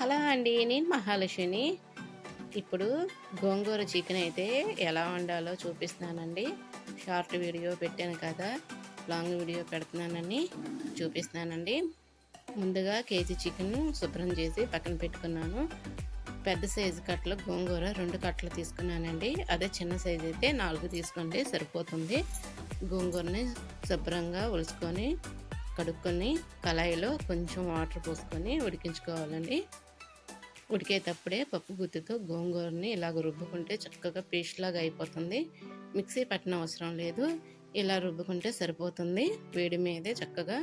Hello అండి. నేను మహాలక్ష్మిని ఇప్పుడు గోంగూర చికెన్ అయితే ఎలా వండాలో చూపిస్తున్నానండి. షార్ట్ వీడియో పెట్టాను కదా లాంగ్ వీడియో పెడుతున్నానని చూపిస్తున్నానండి. ముందుగా కేజీ చికెన్ శుభ్రం చేసి పక్కన పెట్టుకున్నాను. పెద్ద సైజు కట్టలు గోంగూర రెండు కట్టలు తీసుకున్నానండి. అదే చిన్న సైజు అయితే నాలుగు తీసుకోండి సరిపోతుంది. గోంగూరని శుభ్రంగా ఉలుచుకొని కడుక్కొని కళాయిలో కొంచెం వాటర్ పోసుకొని ఉడికించుకోవాలండి. ఉడికేటప్పుడే పప్పు గుత్తితో గోంగూరని ఇలాగ రుబ్బుకుంటే చక్కగా పేస్ట్ లాగా అయిపోతుంది. మిక్సీ పట్టిన అవసరం లేదు. ఇలా రుబ్బుకుంటే సరిపోతుంది. వేడి మీదే చక్కగా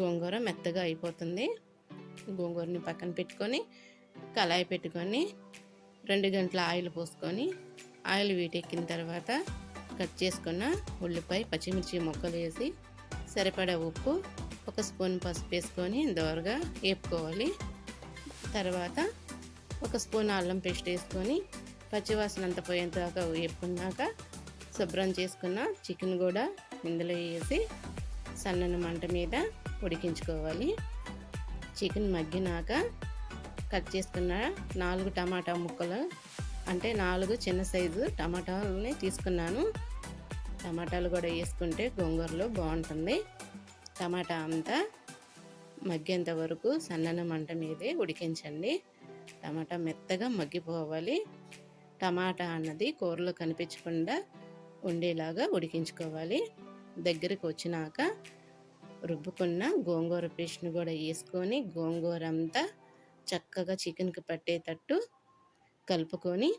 గోంగూర మెత్తగా అయిపోతుంది. గోంగూరని పక్కన పెట్టుకొని కళాయి పెట్టుకొని రెండు గంటల ఆయిల్ పోసుకొని ఆయిల్ వీటెక్కిన తర్వాత కట్ చేసుకున్న ఉల్లిపాయ పచ్చిమిర్చి ముక్కలు వేసి సరిపడా ఉప్పు ఒక స్పూన్ పసుపు వేసుకొని దోరగా వేపుకోవాలి తర్వాత ఒక స్పూన్ అల్లం పేస్ట్ వేసుకొని పచ్చివాసన అంత పోయేంత దాకా వేపుకున్నాక శుభ్రం చేసుకున్న చికెన్ కూడా ఇందులో వేసి సన్నని మంట మీద ఉడికించుకోవాలి. చికెన్ మగ్గినాక కట్ చేసుకున్న నాలుగు టమాటా ముక్కలు అంటే నాలుగు చిన్న సైజు టమాటాలని తీసుకున్నాను. టమాటాలు కూడా వేసుకుంటే గోంగూరలో బాగుంటుంది. టమాటా అంతా మగ్గేంత వరకు సన్నన మంట మీదే ఉడికించండి. టమాటా మెత్తగా మగ్గిపోవాలి. టమాటా అన్నది కూరలో కనిపించకుండా ఉండేలాగా ఉడికించుకోవాలి. దగ్గరికి వచ్చినాక రుబ్బుకున్న గోంగూర పేస్ట్ని కూడా వేసుకొని గోంగూర అంతా చక్కగా చికెన్కి పట్టేటట్టు కలుపుకొని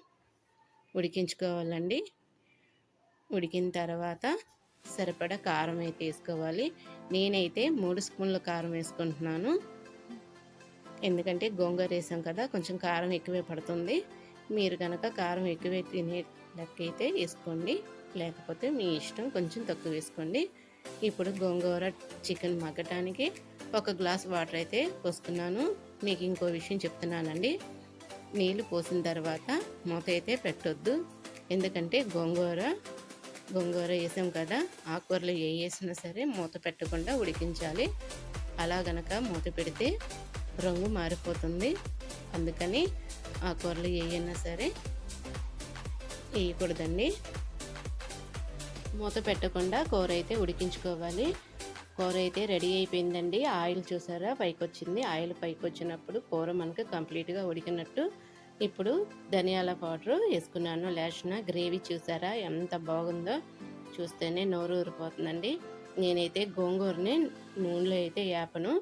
ఉడికించుకోవాలండి. ఉడికిన తర్వాత సరిపడా కారం అయితే వేసుకోవాలి. నేనైతే మూడు స్పూన్ల కారం వేసుకుంటున్నాను. ఎందుకంటే గోంగూర వేసాం కదా కొంచెం కారం ఎక్కువే పడుతుంది. మీరు కనుక కారం ఎక్కువే తినే లెక్కైతే వేసుకోండి. లేకపోతే మీ ఇష్టం కొంచెం తక్కువ వేసుకోండి. ఇప్పుడు గోంగూర చికెన్ మగ్గటానికి ఒక గ్లాస్ వాటర్ అయితే పోసుకున్నాను. మీకు ఇంకో విషయం చెప్తున్నానండి. నీళ్ళు పోసిన తర్వాత మూత అయితే పెట్టొద్దు. ఎందుకంటే గోంగూర గోంగూర వేసాం కదా ఆకుకూరలు ఏ వేసినా సరే మూత పెట్టకుండా ఉడికించాలి. అలా గనక మూత పెడితే రంగు మారిపోతుంది. అందుకని ఆకుకూరలు వేయన్నా సరే వేయకూడదండి. మూత పెట్టకుండా కూర అయితే ఉడికించుకోవాలి. కూర అయితే రెడీ అయిపోయిందండి. ఆయిల్ చూసారా? పైకి వచ్చింది ఆయిల్ పైకి వచ్చినప్పుడు కూర మనకు కంప్లీట్గా ఉడికినట్టు ఇప్పుడు ధనియాల పౌడర్ వేసుకున్నాను. లేచిన గ్రేవీ చూసారా? ఎంత బాగుందో చూస్తేనే నోరు ఊరిపోతుందండి. నేనైతే గోంగూరని నూనెలో అయితే వేపను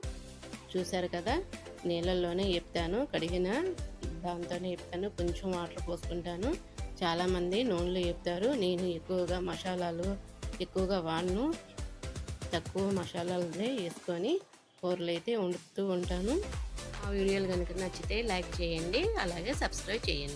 చూసారు కదా? నీళ్ళల్లోనే వేపుతాను కడిగిన దాంతోనే వేపుతాను కొంచెం వాటర్ పోసుకుంటాను. చాలామంది నూనెలో వేపుతారు నేను ఎక్కువగా మసాలాలు ఎక్కువగా వాడను. తక్కువ మసాలాలనే వేసుకొని కూరలు అయితే వండుతూ ఉంటాను. ఆ వీడియోలు కనుక నచ్చితే లైక్ చేయండి అలాగే సబ్స్క్రైబ్ చేయండి.